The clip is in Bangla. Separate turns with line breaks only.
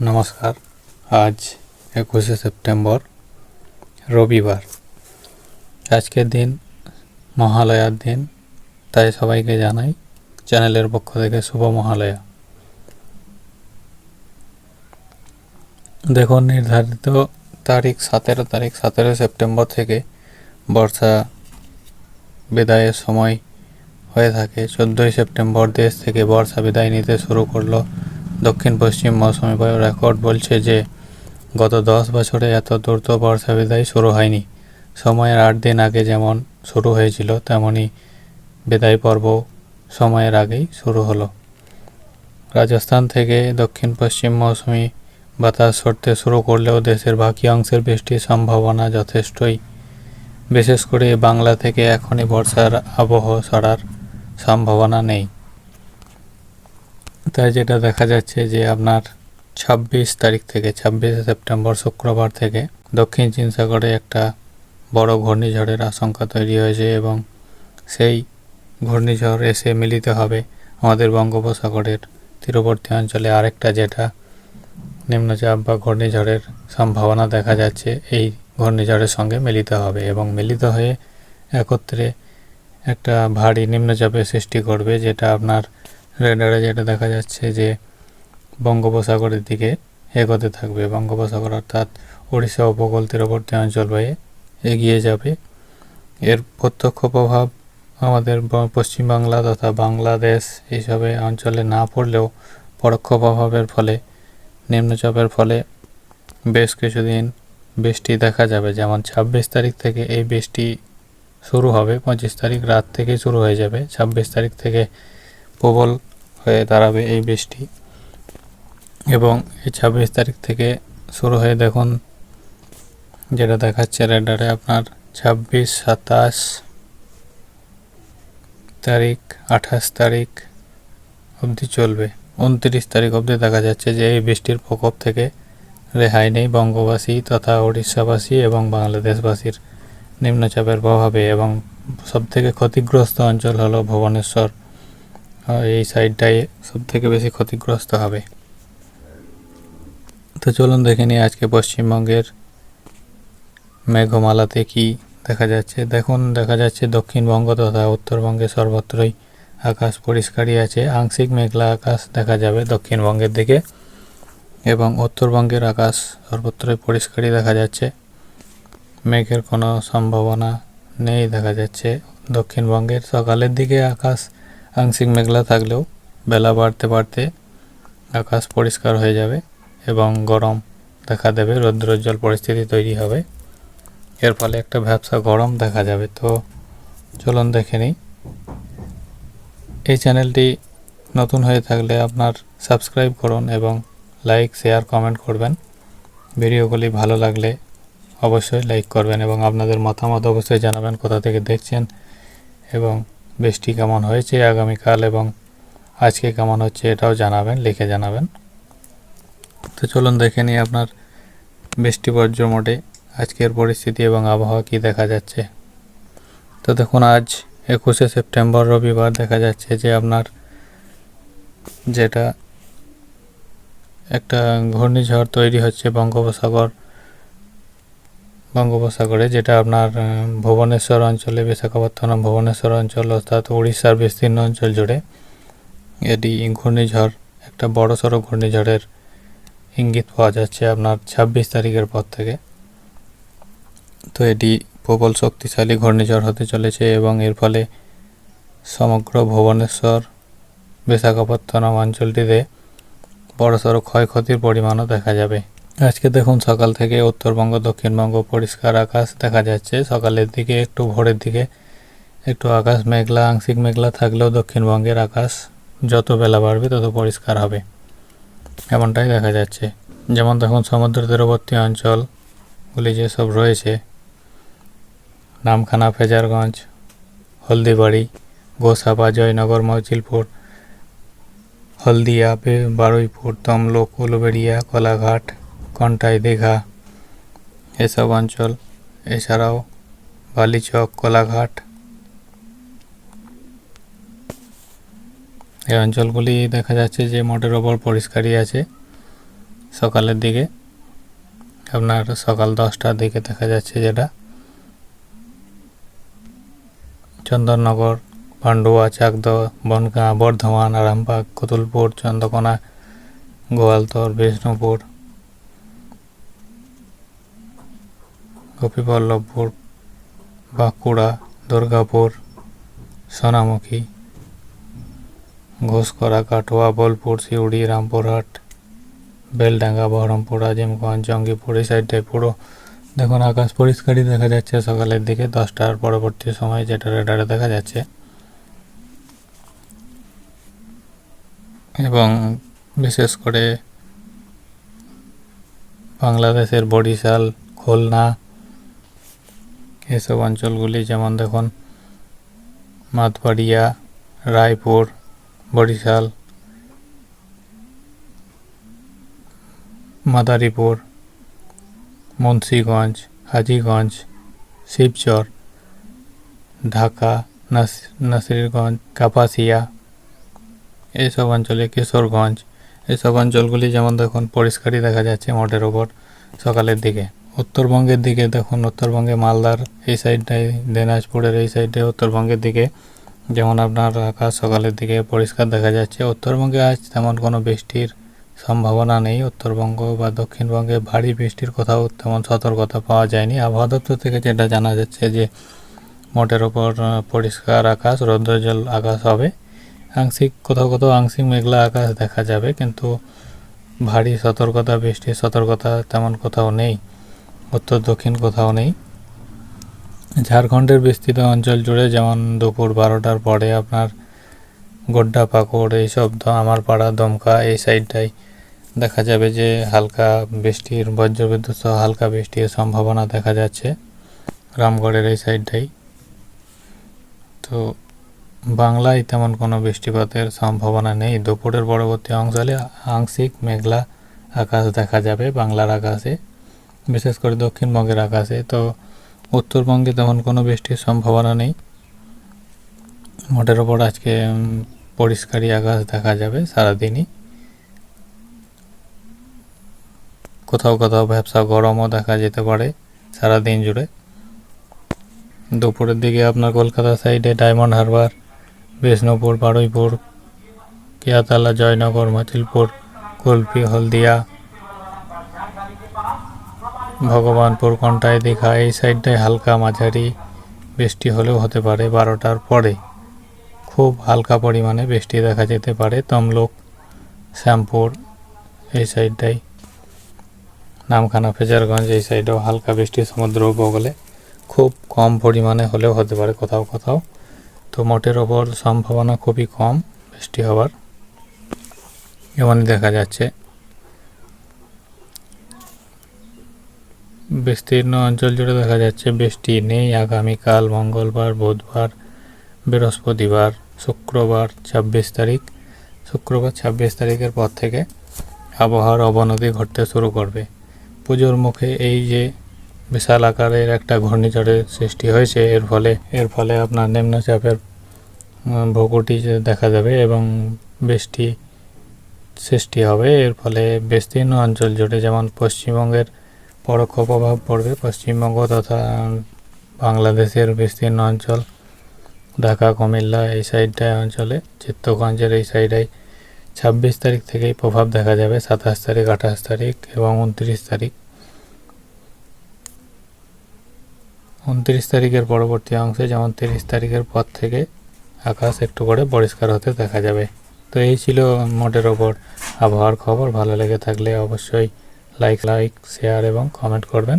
নমস্কার। আজ একুশে সেপ্টেম্বর, রবিবার। আজকের দিন মহালয়ার দিন, তাই সবাইকে জানাই চ্যানেলের পক্ষ থেকে শুভ মহালয়া। দেখুন, নির্ধারিত তারিখ সতেরো তারিখ, সতেরো সেপ্টেম্বর থেকে বর্ষা বিদায়ের সময় হয়ে থাকে। চোদ্দোই সেপ্টেম্বর দেশ থেকে বর্ষা বিদায় নিতে শুরু করল দক্ষিণ পশ্চিম মৌসুমি বায়ু রেকর্ড বলছে যে গত দশ বছরে এত দ্রুত বর্ষা বিদায় শুরু হয়নি। সময়ের আট দিন আগে যেমন শুরু হয়েছিল তেমনই বিদায় পর্ব সময়ের আগেই শুরু হলো। রাজস্থান থেকে দক্ষিণ পশ্চিম মৌসুমি বাতাস সরতে শুরু করলেও দেশের বাকি অংশের বৃষ্টির সম্ভাবনা যথেষ্টই। বিশেষ করে বাংলা থেকে এখনই বর্ষার আবহ সরার সম্ভাবনা নেই। তাই যেটা দেখা যাচ্ছে যে আপনার ছাব্বিশ তারিখ থেকে, ছাব্বিশে সেপ্টেম্বর শুক্রবার থেকে দক্ষিণ চীন সাগরে একটা বড় ঘূর্ণিঝড়ের আশঙ্কা তৈরি হয়েছে এবং সেই ঘূর্ণিঝড় এসে মিলিত হবে আমাদের বঙ্গোপসাগরের তীরবর্তী অঞ্চলে আরেকটা যেটা নিম্নচাপ বা ঘূর্ণিঝড়ের সম্ভাবনা দেখা যাচ্ছে, এই ঘূর্ণিঝড়ের সঙ্গে মিলিত হবে এবং মিলিত হয়ে একত্রে একটা ভারী নিম্নচাপের সৃষ্টি করবে যেটা আপনার রেডারে যেটা দেখা যাচ্ছে যে বঙ্গোপসাগরের দিকে এগোতে থাকবে। বঙ্গোপসাগর অর্থাৎ উড়িষ্যা উপকূল তীরবর্তী অঞ্চল হয়ে এগিয়ে যাবে। এর প্রত্যক্ষ প্রভাব আমাদের পশ্চিমবাংলা তথা বাংলাদেশ এইসবে অঞ্চলে না পড়লেও পরোক্ষ প্রভাবের ফলে, নিম্নচাপের ফলে বেশ কিছুদিন বৃষ্টি দেখা যাবে। যেমন ছাব্বিশ তারিখ থেকে এই বৃষ্টি শুরু হবে, পঁচিশ তারিখ রাত থেকে শুরু হয়ে যাবে। ছাব্বিশ তারিখ থেকে প্রবল হয়ে দাঁড়াবে এই বৃষ্টি। এবং এই ছাব্বিশ তারিখ থেকে শুরু হয়ে দেখুন, যেটা দেখাচ্ছে রেডারে আপনার ছাব্বিশ, সাতাশ তারিখ, আঠাশ তারিখ অবধি চলবে। উনত্রিশ তারিখ অবধি দেখা যাচ্ছে যে এই বৃষ্টির প্রকোপ থেকে রেহাই নেই বঙ্গবাসী তথা উড়িষ্যাবাসী এবং বাংলাদেশবাসীর নিম্নচাপের প্রভাবে এবং সবথেকে ক্ষতিগ্রস্ত অঞ্চল হলো ভুবনেশ্বর। আর এই সাইডটাই সব থেকে বেশি ক্ষতিগ্রস্ত হবে। তো চলুন দেখে নিই আজকে পশ্চিমবঙ্গের মেঘমালাতে কি দেখা যাচ্ছে। দেখুন, দেখা যাচ্ছে দক্ষিণবঙ্গ তথা উত্তরবঙ্গে সর্বত্রই আকাশ পরিষ্কারই আছে। আংশিক মেঘলা আকাশ দেখা যাবে দক্ষিণবঙ্গের দিকে এবং উত্তরবঙ্গের আকাশ সর্বত্রই পরিষ্কারই দেখা যাচ্ছে। মেঘের কোনো সম্ভাবনা নেই দেখা যাচ্ছে দক্ষিণবঙ্গের। সকালের দিকে আকাশ আংশিক মেঘলা থাকলেও বেলা বাড়তে বাড়তে আকাশ পরিষ্কার হয়ে যাবে এবং গরম দেখা দেবে। রৌদ্রোজ্জ্বল পরিস্থিতি তৈরি হবে। এর ফলে একটা ব্যবসা গরম দেখা যাবে। তো চলুন দেখে নিই। এই চ্যানেলটি নতুন হয়ে থাকলে আপনার সাবস্ক্রাইব করুন এবং লাইক, শেয়ার, কমেন্ট করবেন। ভিডিওগুলি ভালো লাগলে অবশ্যই লাইক করবেন এবং আপনাদের মতামত অবশ্যই জানাবেন কোথা থেকে দেখছেন এবং বৃষ্টি কেমন হয়েছে আগামীকাল এবং আজকে কেমন হচ্ছে এটাও জানাবেন, লিখে জানাবেন। তো চলুন দেখে নিই আপনার বৃষ্টি বর্জ্য মোটে আজকের পরিস্থিতি এবং আবহাওয়া কি দেখা যাচ্ছে। তো দেখুন, আজ একুশে সেপ্টেম্বর রবিবার দেখা যাচ্ছে যে আপনার যেটা একটা ঘূর্ণিঝড় তৈরি হচ্ছে বঙ্গোপসাগর বঙ্গোপসাগরে, যেটা আপনার ভুবনেশ্বর অঞ্চলে বিশাখাপত্তনম ভুবনেশ্বর অঞ্চল অর্থাৎ উড়িষ্যার বিস্তীর্ণ অঞ্চল জুড়ে এটি ঘূর্ণিঝড়, একটা বড় সড়ো ঘূর্ণিঝড়ের ইঙ্গিত পাওয়া যাচ্ছে আপনার ছাব্বিশ তারিখের পর থেকে। তো এটি প্রবল শক্তিশালী ঘূর্ণিঝড় হতে চলেছে এবং এর ফলে সমগ্র ভুবনেশ্বর, বিশাখাপত্তনম অঞ্চলটিতে বড়সড় ক্ষয়ক্ষতির পরিমাণও দেখা যাবে। আজকে দেখুন সকাল থেকে উত্তরবঙ্গ, দক্ষিণবঙ্গ পরিষ্কার আকাশ দেখা যাচ্ছে। সকালের দিকে একটু ভোরের দিকে একটু আকাশ মেঘলা, আংশিক মেঘলা থাকলেও দক্ষিণবঙ্গের আকাশ যত বেলা বাড়বে তত পরিষ্কার হবে। এমনটাই দেখা যাচ্ছে। যেমন দেখুন সমুদ্র তীরবর্তী অঞ্চলগুলি যেসব রয়েছে। নামখানা, ফেজারগঞ্জ, হলদিবাড়ি, গোসাবা, জয়নগর, মৌচিলপুর, হলদিয়া, বারুইপুর, তমলুক, উলুবেড়িয়া, কোলাঘাট কন্টাই দীঘা, এসব অঞ্চল, এছাড়াও বালিচক, কোলাঘাট। এই অঞ্চলগুলি দেখা যাচ্ছে যে মোটের ওপর পরিষ্কারই আছে সকালের দিকে। আপনার সকাল দশটার দিকে দেখা যাচ্ছে যেটা। চন্দননগর, পান্ডুয়া চাকদ বনগাঁ, বর্ধমান, আরামবাগ, কতুলপুর, চন্দ্রকোনা, গোয়ালতর, বিষ্ণুপুর গোপীবল্লভপুর, বাঁকুড়া, দুর্গাপুর, সোনামুখী, ঘোষকরা, কাটোয়া, বোলপুর, সিউড়ি, রামপুরহাট, বেলডাঙ্গা, বহরমপুর, আজিমগঞ্জ, জঙ্গিপুর, এই সাইডটায় পুরো। দেখুন, আকাশ পরিষ্কারই দেখা যাচ্ছে সকালের দিকে, দশটার পরবর্তী সময় যেটা রেডারে দেখা যাচ্ছে। এবং বিশেষ করে বাংলাদেশের বরিশাল, খুলনা এসব অঞ্চলগুলি যেমন দেখুন, মাতবাড়িয়া, রায়পুর, বরিশাল, মাদারীপুর, মুন্সীগঞ্জ, হাজিগঞ্জ, শিবচর, ঢাকা, নাস- নাসিরগঞ্জ, কাপাসিয়া এইসব অঞ্চলে কিশোরগঞ্জ। এইসব অঞ্চলগুলি যেমন দেখুন, পরিষ্কারই দেখা যাচ্ছে মোটের ওপর সকালের দিকে। উত্তরবঙ্গের দিকে দেখুন, উত্তরবঙ্গে মালদার এই সাইডটায় দিনাজপুরের এই সাইডে উত্তরবঙ্গের দিকে যেমন আপনার আকাশ সকালের দিকে পরিষ্কার দেখা যাচ্ছে। উত্তরবঙ্গে আজ তেমন কোনো বৃষ্টির সম্ভাবনা নেই। উত্তরবঙ্গ বা দক্ষিণবঙ্গে ভারী বৃষ্টির কোথাও তেমন সতর্কতা পাওয়া যায়নি। আবহাওয়া দপ্তর থেকে যেটা জানা যাচ্ছে যে, মোটের ওপর পরিষ্কার আকাশ রৌদ্রজল আকাশ হবে। আংশিক, কোথাও কোথাও আংশিক মেঘলা আকাশ দেখা যাবে, কিন্তু ভারী সতর্কতা, বৃষ্টির সতর্কতা তেমন কোথাও নেই। উত্তর, দক্ষিণ কোথাও নেই। ঝাড়খণ্ডের বিস্তৃত অঞ্চল জুড়ে যেমন দুপুর বারোটার পরে আপনার গোড্ডা পাকড় এইসব আমার পাড়া, দমকা, এই সাইডটাই দেখা যাবে যে হালকা বৃষ্টির, বজ্রবিদ্যুৎ সহ হালকা বৃষ্টির সম্ভাবনা দেখা যাচ্ছে রামগড়ের এই সাইডটাই। তো বাংলায় তেমন কোনো বৃষ্টিপাতের সম্ভাবনা নেই। দুপুরের পরবর্তী অঞ্চলে আংশিক মেঘলা আকাশ দেখা যাবে বাংলার আকাশে। বিশেষ করে দক্ষিণবঙ্গের আকাশে, তো উত্তরবঙ্গে তেমন কোনো বৃষ্টির সম্ভাবনা নেই। মোটের ওপর আজকে পরিষ্কারই আকাশ দেখা যাবে সারাদিনই। কোথাও কোথাও ব্যবসা গরমও দেখা যেতে পারে সারাদিন জুড়ে। দুপুরের দিকে আপনার কলকাতা সাইডে ডায়মন্ড হারবার, বিষ্ণুপুর, বারুইপুর কিয়াতলা জয়নগর, মতিলপুর কুলপি হলদিয়া ভগবানপুর কন্টাই দীঘা, এই সাইডটায় হালকা মাঝারি বৃষ্টি হলেও হতে পারে বারোটার পরে। খুব হালকা পরিমাণে বৃষ্টি দেখা যেতে পারে তমলুক, শ্যামপুর, এই সাইডটাই নামখানা ফেজারগঞ্জ, এই সাইডেও হালকা বৃষ্টি সমুদ্র উপকূলে। খুব কম পরিমাণে হলেও হতে পারে কোথাও কোথাও। তো মোটের ওপর সম্ভাবনা খুবই কম বৃষ্টি হওয়ার। এমনই দেখা যাচ্ছে। বিস্তীর্ণ অঞ্চল জুড়ে দেখা যাচ্ছে, বৃষ্টি নেই। আগামীকাল মঙ্গলবার, বুধবার, বৃহস্পতিবার, শুক্রবার, ছাব্বিশ তারিখ। শুক্রবার, ছাব্বিশ তারিখের পর থেকে আবহাওয়ার অবনতি ঘটতে শুরু করবে। পুজোর মুখে এই যে বিশাল আকারের একটা ঘূর্ণিঝড়ের সৃষ্টি হয়েছে, এর ফলে এর ফলে আপনার নিম্নচাপের ভূকুটি দেখা যাবে এবং বৃষ্টি সৃষ্টি হবে, এর ফলে বিস্তীর্ণ অঞ্চল জুড়ে যেমন পশ্চিমবঙ্গের পরোক্ষ প্রভাব পড়বে পশ্চিমবঙ্গ তথা বাংলাদেশের বিস্তীর্ণ অঞ্চল। ঢাকা, কুমিল্লা এই সাইডটায় অঞ্চলে চিত্তগঞ্জের এই সাইডটায় ছাব্বিশ তারিখ থেকেই প্রভাব দেখা যাবে, সাতাশ তারিখ, আঠাশ তারিখ এবং উনত্রিশ তারিখ। উনত্রিশ তারিখের পরবর্তী অংশে যেমন তিরিশ তারিখের পর থেকে আকাশ একটু করে পরিষ্কার হতে দেখা যাবে। তো এই ছিল মোটের ওপর আবহাওয়ার খবর। ভালো লেগে থাকলে অবশ্যই লাইক লাইক শেয়ার এবং কমেন্ট করবেন।